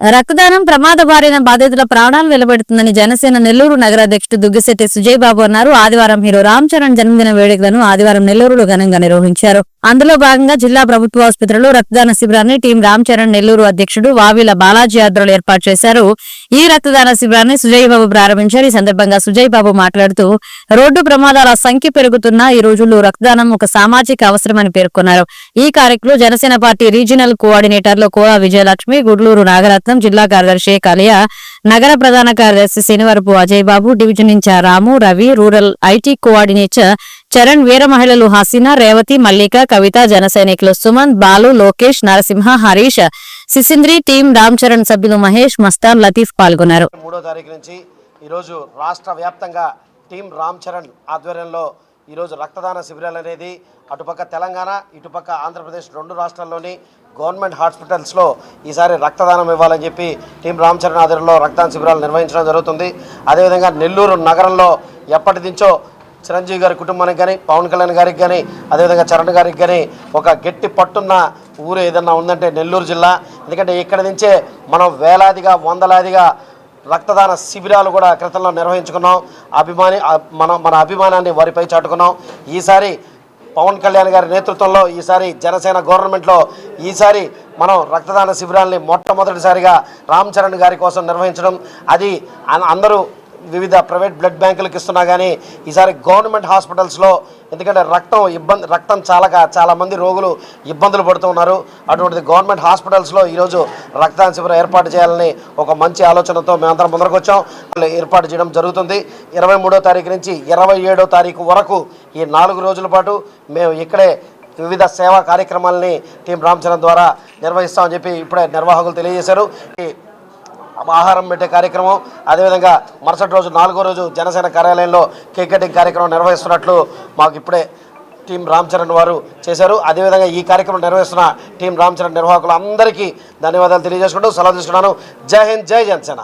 రక్తదానం ప్రమాద బారిన బాధితుల ప్రాణాలు వెలబెడుతుందని జనసేన నెల్లూరు నగరాధ్యక్షుడు దుగ్గశెట్టి దుగ్గిశెట్టి సుజయ్ బాబు అన్నారు. ఆదివారం హీరో రామ్ చరణ్ జన్మదిన వేడుకలను ఆదివారం నెల్లూరులో ఘనంగా నిర్వహించారు. అందులో భాగంగా జిల్లా ప్రభుత్వ ఆసుపత్రిలో రక్తదాన శిబిరాన్ని టీం రామ్ చరణ్ నెల్లూరు అధ్యక్షుడు వావిల బాలాజీ ఆధ్వర్యంలో ఏర్పాటు చేశారు. ఈ రక్తదాన శిబిరాన్ని సుజయ్ బాబు ప్రారంభించారు. ఈ సందర్భంగా సుజయ్ బాబు మాట్లాడుతూ రోడ్డు ప్రమాదాల సంఖ్య పెరుగుతున్న ఈ రోజుల్లో రక్తదానం ఒక సామాజిక అవసరమని పేర్కొన్నారు. ఈ కార్యక్రమంలో జనసేన పార్టీ రీజినల్ కోఆర్డినేటర్లు కోరా విజయలక్ష్మి గుడ్లూరు నాగరత్న జిల్లా కార్యదర్శి కలియ నగర ప్రధాన కార్యదర్శి Shanivarapu Ajay Babu division incharge Ramu Ravi rural IT coordinator Charan Veera మహిళలు హసీనా రేవతి మల్లిక కవిత జన సైనికులు సుమన్ బాలు లోకేష్ నరసింహ హరీష్ సిసింద్రి టీం రామ్ చరణ్ సభ్యులు మహేష్ మస్తాన్ లతీఫ్ పాల్గొన్నారు. మూడో తారీఖు నుంచి ఈరోజు రాష్ట్ర వ్యాప్తంగా టీం రామ్ చరణ్ ఆధ్వర్యంలో ఈరోజు రక్తదాన శిబిరాలు అనేది అటుపక్క తెలంగాణ ఇటుపక్క ఆంధ్రప్రదేశ్ రెండు రాష్ట్రాల్లోని గవర్నమెంట్ హాస్పిటల్స్లో ఈసారి రక్తదానం ఇవ్వాలని చెప్పి టీం రామ్ చరణ్ ఆధ్వర్యంలో రక్తదాన శిబిరాలు నిర్వహించడం జరుగుతుంది. అదేవిధంగా నెల్లూరు నగరంలో ఎప్పటి నుంచో చిరంజీవి గారి కుటుంబానికి కానీ పవన్ కళ్యాణ్ గారికి కానీ అదేవిధంగా చరణ్ గారికి కానీ ఒక గట్టి పట్టున్న ఊరు ఏదన్నా ఉందంటే నెల్లూరు జిల్లా. ఎందుకంటే ఇక్కడ నుంచే మనం వేలాదిగా వందలాదిగా రక్తదాన శిబిరాలు కూడా క్రితంలో నిర్వహించుకున్నాం. అభిమాని మన మన అభిమానాన్ని వారిపై చాటుకున్నాం. ఈసారి పవన్ కళ్యాణ్ గారి నేతృత్వంలో ఈసారి జనసేన గవర్నమెంట్లో ఈసారి మనం రక్తదాన శిబిరాల్ని మొట్టమొదటిసారిగా రామ్ చరణ్ గారి కోసం నిర్వహించడం. అది అన్- అందరూ వివిధ ప్రైవేట్ బ్లడ్ బ్యాంకులకు ఇస్తున్నా కానీ ఈసారి గవర్నమెంట్ హాస్పిటల్స్లో ఎందుకంటే రక్తం ఇబ్బంది రక్తం చాలక చాలామంది రోగులు ఇబ్బందులు పడుతున్నారు అటువంటిది గవర్నమెంట్ హాస్పిటల్స్లో ఈరోజు రక్తదాన శిబిరం ఏర్పాటు చేయాలని ఒక మంచి ఆలోచనతో మేమందరం ముందరకు వచ్చాం. వాళ్ళు ఏర్పాటు చేయడం జరుగుతుంది. ఇరవై మూడో తారీఖు నుంచి ఇరవై ఏడో తారీఖు వరకు ఈ నాలుగు రోజుల పాటు మేము ఇక్కడే వివిధ సేవా కార్యక్రమాలని టీం రామచరణ్ ద్వారా నిర్వహిస్తామని చెప్పి ఇప్పుడే నిర్వాహకులు తెలియజేశారు. ఈ ఆహారం పెట్టే కార్యక్రమం. అదేవిధంగా మరుసటి రోజు నాలుగో రోజు జనసేన కార్యాలయంలో కేక్ కటింగ్ కార్యక్రమం నిర్వహిస్తున్నట్లు మాకు ఇప్పుడే టీం రామ్ చరణ్ వారు చేశారు. అదేవిధంగా ఈ కార్యక్రమం నిర్వహిస్తున్న టీం రామ్ చరణ్ నిర్వాహకులు అందరికీ ధన్యవాదాలు తెలియజేసుకుంటూ సెలవు తీసుకున్నాను. జై హింద్ జై జనసేన.